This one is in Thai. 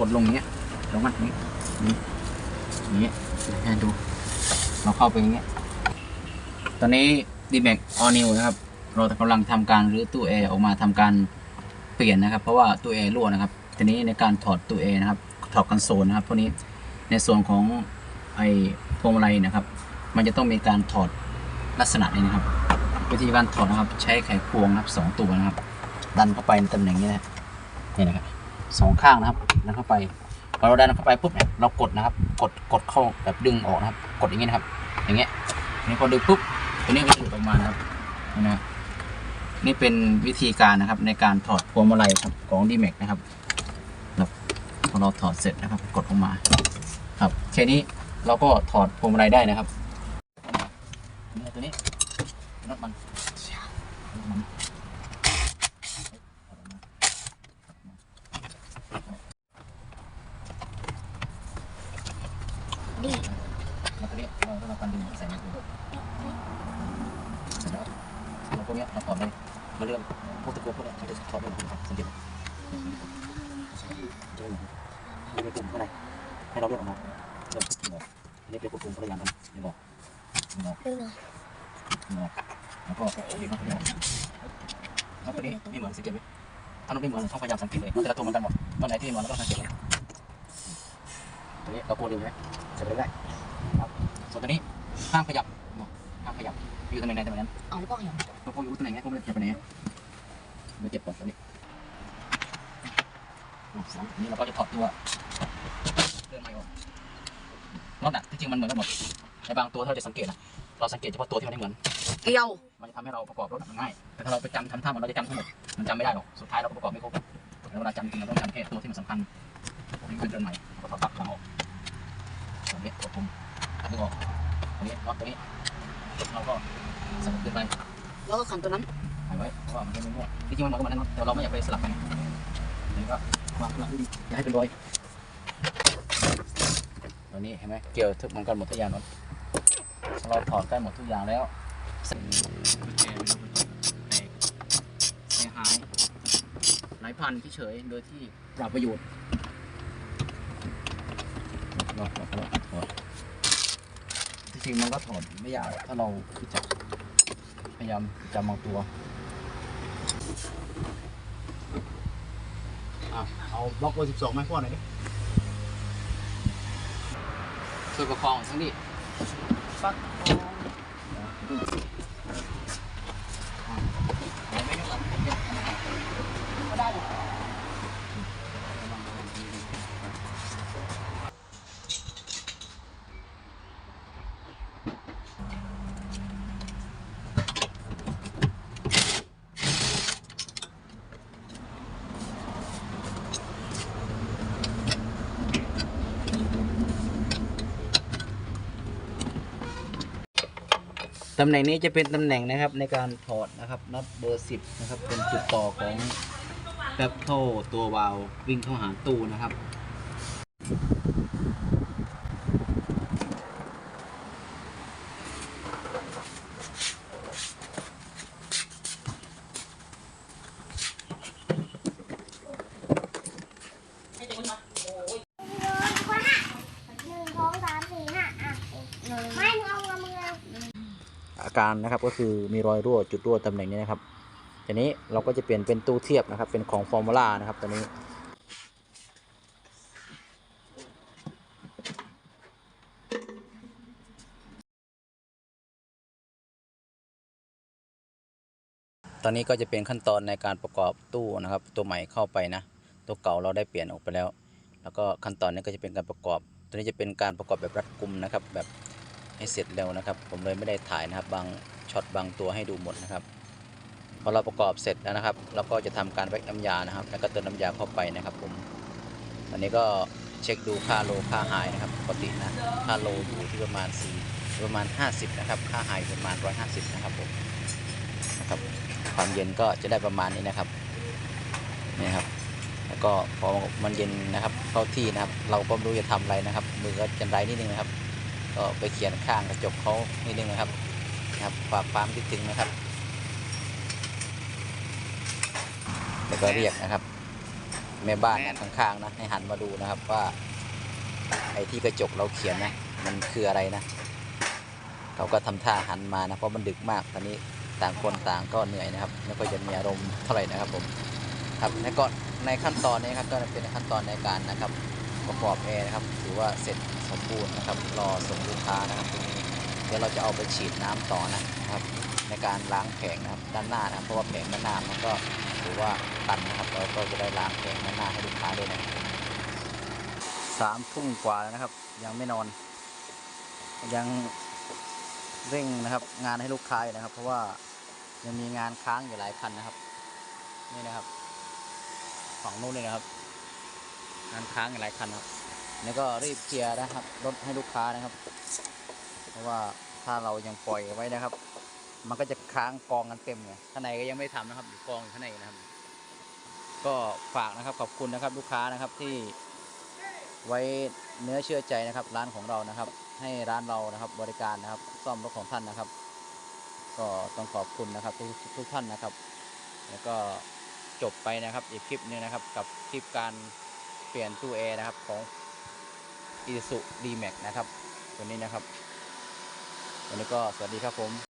กดลงอย่างเงี้ยลงมันอย่างเงี้ยนี่อย่างเงี้ยให้ดูเราเข้าไปอย่างเงี้ยตอนนี้ดีแม็กออนิวนะครับ เรากำลังทำการรื้อตู้แอร์ออกมาทำการเปลี่ยนนะครับ เพราะว่าตู้แอร์รั่วนะครับทีนี้ในการถอดตู้แอร์นะครับถอดคอนโซลนะครับพวกนี้ในส่วนของไอ้พวงมาลัยนะครับ มันจะต้องมีการถอดลักษณะนี้นะครับ วิธีการถอดนะครับ ใช้ไขควงนะครับสองตัวนะครับ ดันเข้าไปในตำแหน่งนี้นะนี่นะครับ สองข้างนะครับดันเข้าไปพอเราดันเข้าไปปุ๊บเนี่ยเรากดนะครับ กดกดเข้าแบบดึงออกนะครับ กดอย่างนี้นะครับ อย่างเงี้ยนี่พอดึงปุ๊บตัวนี้ก็จะหลุดออกมานะครับนี่นะนี่เป็นวิธีการนะครับในการถอดพวงมาลัยครับของ d m a x นะครับครับพอเราถอดเสร็จนะครับ กดออกมาครับแค่นี้เราก็ถอดพวงมาลัยได้นะครับนี่ตัวนี้น็อตมัน มันดีแล้วตัวนี้เราเราการดึงใส่ในตัวเสร็จแล้วเราพวกนี้เราถอดเลยมาเรื่องพวกตะกั่วพวกเนี้เราจะถอดได้ครับสังเกตมจะไม่เหมือนกลุ่มข้างในให้เราเลือกออกมาเลือกกลุ่มออกอันนี้เป็นกลุ่มคนละอยากันนี่บอกนี่บอกดูหน่อยนี่บอกแล้วก็ดึงเข้าไปออกแล้วตัวนี้ไม่เหมือนสังเกตไหมถ้าเราไม่เหมือนต้องพยายามสังเกตเลยมันแต่ละตัวเหมือนกันหมดตัวไหนที่เหมือนเราก็สังเกตเลยตัวนี้เรากลัวดึงไหม จะไปได้ครับส่วนตัวนี้ห้ามขยับห้ามขยับอยู่ตำแหน่งไหนตำแหน่งนั้นเอาแล้วก็เห็นเราพออยู่ตำแหน่งนี้ผมจะเก็บไปไหนเดี๋ยวเก็บก่อนตัวนี้อะสามอันนี้เราก็จะถอดตัวเรื่องไม่ออกนอกจากที่จริงมันเหมือนกันหมดในบางตัวถ้าเราจะสังเกตนะเราสังเกตเฉพาะตัวที่มันไม่เหมือนเกี่ยวมันจะทำให้เราประกอบรถมันง่ายแต่ถ้าเราไปจำทำท่ามันเราจะจำทั้งหมดมันจำไม่ได้หรอกสุดท้ายเราก็ประกอบไม่ครบแล้วเวลาจำจริงเราต้องจำแค่ตัวที่มันสำคัญนี่คือเดินใหม่เราก็ถอดปลั๊กหลังออกตัวนี้ตัวปุ่มดึงออก ตัวนี้ล็อกตัวนี้เราก็สลับขึ้นไปแล้วก็ขันตัวนั้นหายไว้เพราะว่ามันจะไม่มั่วจริงมันเหมือนกันหมดนะแต่เราไม่อยากไปสลับกันนี่ก็วางข้างหลังดีอย่าให้เป็นรอยตัวนี้เห็นไหมเกี่ยวทุกมือนกันหมดทุกอย่างเนอะเราถอดได้หมดทุกอย่างแล้วกุญแจไม่รู้แตกเสียหายหลายพันที่เฉยโดยที่ปราบประโยชน์รอดรอด รอดรอดที่จริงมันก็ถอดไม่ยากถ้าเรารู้จักพยายามจำบางตัวอะเอาบล็อกเบอร์สิบสองมาให้พ่อหน่อยดิช่วยประคองทั้งนี้ปักก็ ตำแหน่งนี้จะเป็นตำแหน่งนะครับในการถอดนะครับน็อตเบอร์สิบนะครับ เป็นจุดต่อของแป๊บเข้าตัววาล์ววิ่งเข้าหาตู้นะครับหนึ่งสองสามสี่ห้าอะไม่มึงเอาเงินมึง อาการนะครับก็คือมีรอยรั่วจุดรั่วตำแหน่งนี้นะครับทีนี้เราก็จะเปลี่ยนเป็นตู้เทียบนะครับเป็นของฟอร์มูล่านะครับตัวนี้ตอนนี้ก็จะเป็นขั้นตอนในการประกอบตู้นะครับ ตัวใหม่เข้าไปนะ ตัวเก่าเราได้เปลี่ยนออกไปแล้ว แล้วก็ขั้นตอนนี้ก็จะเป็นการประกอบ ตัวนี้จะเป็นการประกอบแบบรัดกุมนะครับ แบบ ให้เสร็จเร็วนะครับ ผมเลยไม่ได้ถ่ายนะครับบางช็อตบางตัวให้ดูหมดนะครับพอเราประกอบเสร็จแล้วนะครับ เราก็จะทำการแว็กน้ำยานะครับ แล้วก็เติมน้ำยาเข้าไปนะครับ ผมตอนนี้ก็เช็คดูค่าโลค่าไฮนะครับปกตินะค่าโลอยู่ที่ประมาณ4ประมาณ 50 นะครับ ค่าไฮประมาณ 150 นะครับผมนะครับความเย็นก็จะได้ประมาณนี้นะครับนี่ครับ แล้วก็พอมันเย็นนะครับเข้าที่นะครับ เราก็ไม่รู้จะทำอะไรนะครับมือก็จะไรนิดนึงนะครับ ก็ไปเขียนข้างกระจกเขานิดนึงนะครับนะครับฝากความคิดถึงนะครับแล้วก็เรียกนะครับ แม่บ้านนะข้างๆนะให้หันมาดูนะครับว่าไอ้ที่กระจกเราเขียนนะมันคืออะไรนะเขาก็ทำท่าหันมานะเพราะมันดึกมากตอนนี้ต่างคนต่างก็เหนื่อยนะครับไม่ค่อยจะมีอารมณ์เท่าไหร่นะครับผมครับในก็ในขั้นตอนนี้ครับก็เป็นขั้นตอนในการนะครับประกอบแอร์นะครับถือว่าเสร็จ สมบูรณ์นะครับ รอส่งลูกค้านะครับตรงนี้เดี๋ยวเราจะเอาไปฉีดน้ำต่อนะครับ ในการล้างแผงนะครับด้านหน้านะครับเพราะว่าแผงด้านหน้ามันก็ถือว่าตันนะครับเราก็จะได้ล้างแผงด้านหน้าให้ลูกค้าด้วยนะสามทุ่มกว่าแล้วนะครับ ยังไม่นอน ยังเร่งนะครับ งานให้ลูกค้ายนะครับ เพราะว่ายังมีงานค้างอยู่หลายคันนะครับ นี่นะครับฝั่งนู้นเลยนะครับ งานค้างอยู่หลายคันครับ แล้วก็รีบเคลียร์นะครับรถให้ลูกค้านะครับ เพราะว่าถ้าเรายังปล่อยไว้นะครับ มันก็จะค้างกองกันเต็มเลยข้างในก็ยังไม่ทำนะครับอยู่กองอยู่ข้างในนะครับ ก็ฝากนะครับขอบคุณนะครับลูกค้านะครับที่ไว้เนื้อเชื่อใจนะครับ ร้านของเรานะครับ ให้ร้านเรานะครับบริการนะครับ ซ่อมรถของท่านนะครับ ก็ต้องขอบคุณนะครับทุกทุกท่านนะครับ แล้วก็จบไปนะครับอีกคลิปหนึงนะครับ กับคลิปการเปลี่ยนตู้แอร์นะครับของ i s u d m a x นะครับ ตัวนี้นะครับ วันนี้ก็สวัสดีครับผม